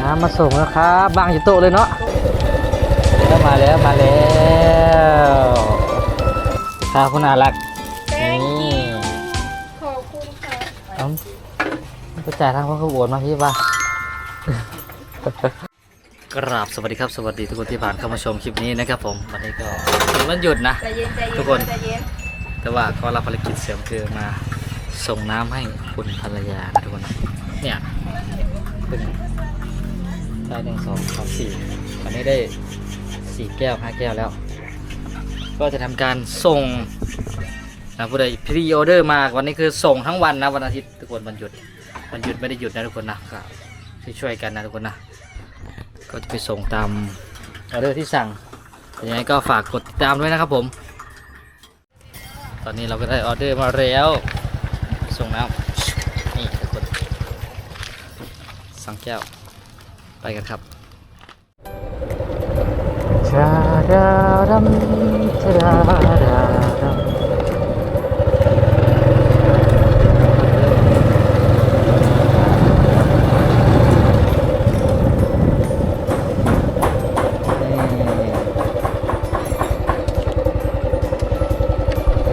น้ำมาส่งแล้วครับบางอยู่โต๊ะเลยเนาะแล้วมาแล้วมาแล้วข้าวคุณอารัก Thank นี่ you ขอบคุณค่ะเอ้าไปจ่ายทางพ่อขบวนมาพี่ป่ะกราบสวัสดีครับสวัสดีทุกคนที่ผ่านเข้ามาชมคลิปนี้นะครับผมวันนี้ก็เป็นวันหยุดนะใจเย็นใจเย็นทุกคนใจเย็นแต่ว่าก็รับภารกิจเสริมคือมาส่งน้ำให้คุณภรรยานะทุกคนนะเนี่ยเพิ่ง ได้หนึ่งสองสามสี่วันนี้ได้สี่แก้วห้าแก้วแล้ว ก็จะทำการส่งนะผู้ใดพรีออเดอร์มาวันนี้คือส่งทั้งวันนะวันอาทิตย์ทุกคนวันหยุดวันหยุดไม่ได้หยุดนะทุกคนนะก็ช่วยๆกันนะทุกคนนะก็จะไปส่งตามออเดอร์ที่สั่งยังไงก็ฝากกดติดตามด้วยนะครับผม ตอนนี้เราก็ได้ออเดอร์มาแล้ว ส่งน้ำนี่ทุกคนสั่งแก้ว ไปกันครับชาดาดัมชาดาดัม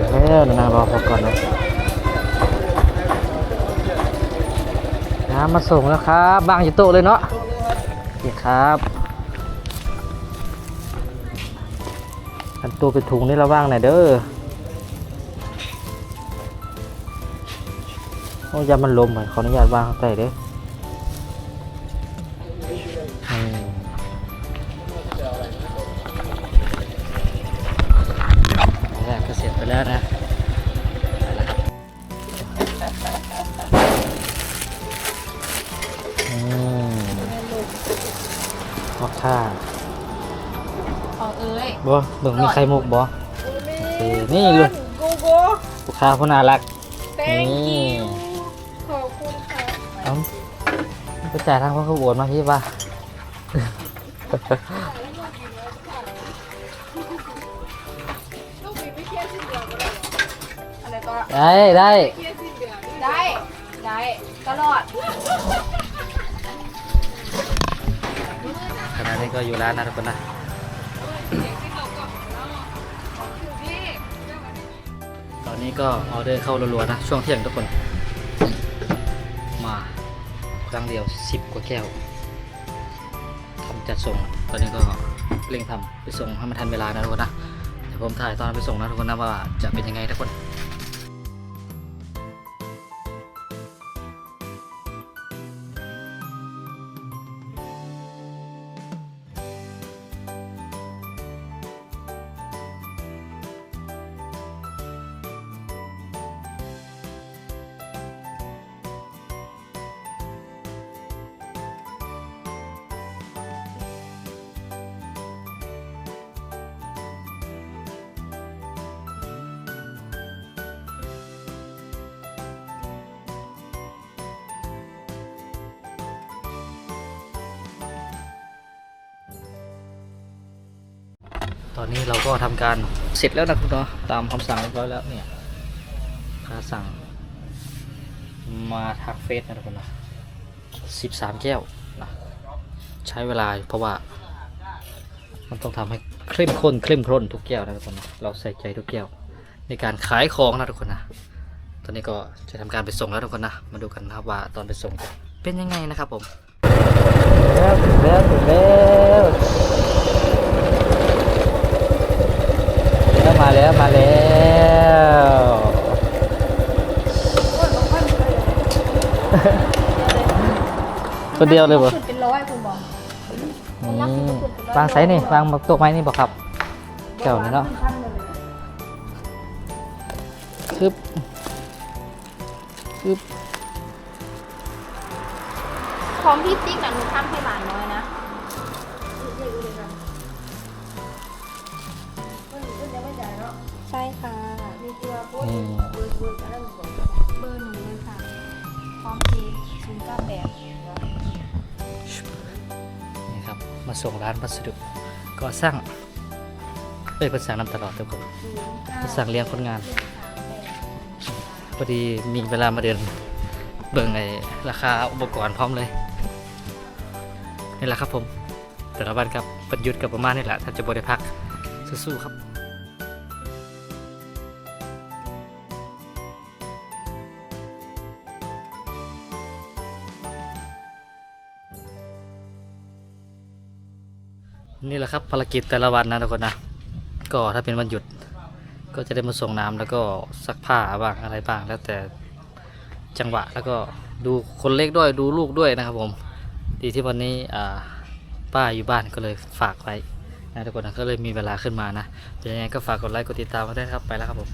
นี่เดี๋ยวนะรอพอก่อนนะน้ำมาส่งแล้วครับ บางอยู่โตเลยเนาะ ครับ อันตัวเป็นถุงนี่เราว่างหน่อยเด้อโอ้ยามันลมไปขออนุญาตวางข้างใส่เด้อ พ่อข้าของเอ้ยบ่เบิ่งมีไข่มุกบ่เคนี่เลยกูโก้ลูกค้าผู้น่ารัก thank นี่ you ขอบคุณค่ะเอ้าไปจ่ายทางพ่อขบวนมาพี่ป่ะ ลูกมีไม่เครียดสิ้นเดือนก็ได้อะไรต่อได้ได้ เครียดสิ้นเดือนได้ ได้ ตลอด นี้ก็อยู่ร้านนะทุกคนนะตอนนี้ก็ออเดอร์เข้ารัวๆนะ ช่วงเที่ยงทุกคน มาครั้งเดียว 10 กว่าแก้วทำจัดส่ง ตอนนี้ก็เร่งทำไปส่งให้มันทันเวลานะทุกคนนะเดี๋ยวผมถ่ายตอนไปส่งนะทุกคนนะว่าจะเป็นยังไงทุกคน ตอนนี้เราก็ทำการเสร็จแล้วนะคุณเนาะตามคำสั่งเรียบร้อยแล้วเนี่ยค่าสั่ง มาทางเฟซนะทุกคนนะสิบสามแก้วนะใช้เวลาเพราะว่า มันต้องทำให้เข้มข้นเข้มข้นทุกแก้วนะทุกคนนะเราใส่ใจทุกแก้ว ในการขายของนะทุกคนนะตอนนี้ก็จะทำการไปส่งแล้วทุกคนนะมาดูกันนะครับว่าตอนไปส่งจะเป็นยังไงนะครับผมแล้วถึงแล้วถึงแล้วแล้วมาแล้วมาแล้ว คนเดียวเลยบ่สุดเป็นร้อยคุณบอกนี่วางไซนี่วางโต๊ะไม้นี่บอกครับแก้วนี่เนาะคึบคึบของที่ติ๊กน่ะหนูทำให้หลานน้อยนะ มาส่งร้านพัสดุก็สร้างเอ้ยเพิ่นสั่งนำตลอดทุกคนเพิ่นสั่งเลี้ยงคนงานพอดีมีเวลามาเดินเบิ่งไอ้ราคาอุปกรณ์พร้อมเลยนี่แหละครับผมแต่ละวันครับปัญยุทธ์กับประมาณนี่แหละถ้าจะบริพักสู้ๆครับ นี่แหละครับภารกิจแต่ละวันนะทุกคนนะก็ถ้าเป็นวันหยุดก็จะได้มาส่งน้ำแล้วก็ซักผ้าบ้างอะไรบ้างแล้วแต่จังหวะแล้วก็ดูคนเล็กด้วยดูลูกด้วยนะครับผมดีที่วันนี้ป้าอยู่บ้านก็เลยฝากไว้นะทุกคนนะก็เลยมีเวลาขึ้นมานะเป็นยังไงก็ฝากกดไลค์กดติดตามมาด้วยครับไปแล้วครับผม